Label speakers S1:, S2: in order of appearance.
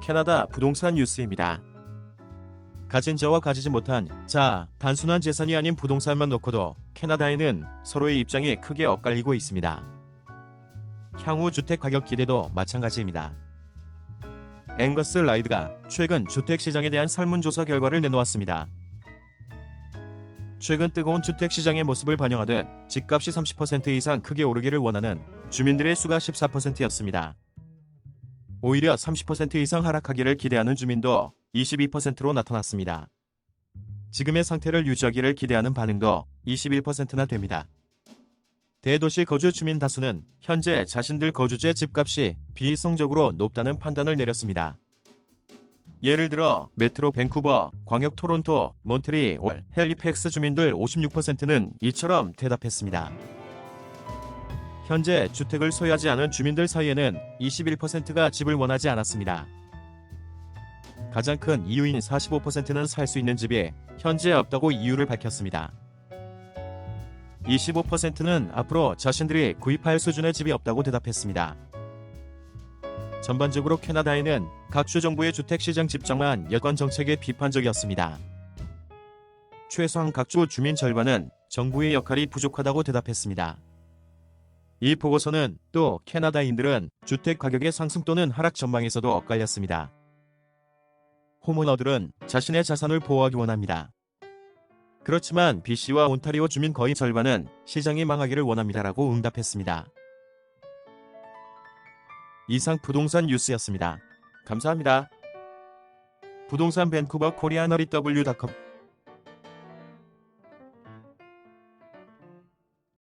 S1: 캐나다 부동산 뉴스입니다. 가진 자와 가지지 못한 자, 단순한 재산이 아닌 부동산만 놓고도 캐나다에는 서로의 입장이 크게 엇갈리고 있습니다. 향후 주택 가격 기대도 마찬가지입니다. 앵거스 라이드가 최근 주택 시장에 대한 설문조사 결과를 내놓았습니다. 최근 뜨거운 주택 시장의 모습을 반영하듯 집값이 30% 이상 크게 오르기를 원하는 주민들의 수가 14%였습니다. 오히려 30% 이상 하락하기를 기대하는 주민도 22%로 나타났습니다. 지금의 상태를 유지하기를 기대하는 반응도 21%나 됩니다. 대도시 거주 주민 다수는 현재 자신들 거주지의 집값이 비이성적으로 높다는 판단을 내렸습니다. 예를 들어 메트로 밴쿠버, 광역 토론토, 몬트리올, 헬리팩스 주민들 56%는 이처럼 대답했습니다. 현재 주택을 소유하지 않은 주민들 사이에는 21%가 집을 원하지 않았습니다. 가장 큰 이유인 45%는 살 수 있는 집이 현재 없다고 이유를 밝혔습니다. 25%는 앞으로 자신들이 구입할 수준의 집이 없다고 대답했습니다. 전반적으로 캐나다에는 각주 정부의 주택시장 집정만 여건 정책에 비판적이었습니다. 최소한 각주 주민 절반은 정부의 역할이 부족하다고 대답했습니다. 이 보고서는 또 캐나다인들은 주택 가격의 상승 또는 하락 전망에서도 엇갈렸습니다. 홈오너들은 자신의 자산을 보호하기 원합니다. 그렇지만 BC와 온타리오 주민 거의 절반은 시장이 망하기를 원합니다라고 응답했습니다. 이상 부동산 뉴스였습니다. 감사합니다. 부동산 밴쿠버 코리아너리 w.com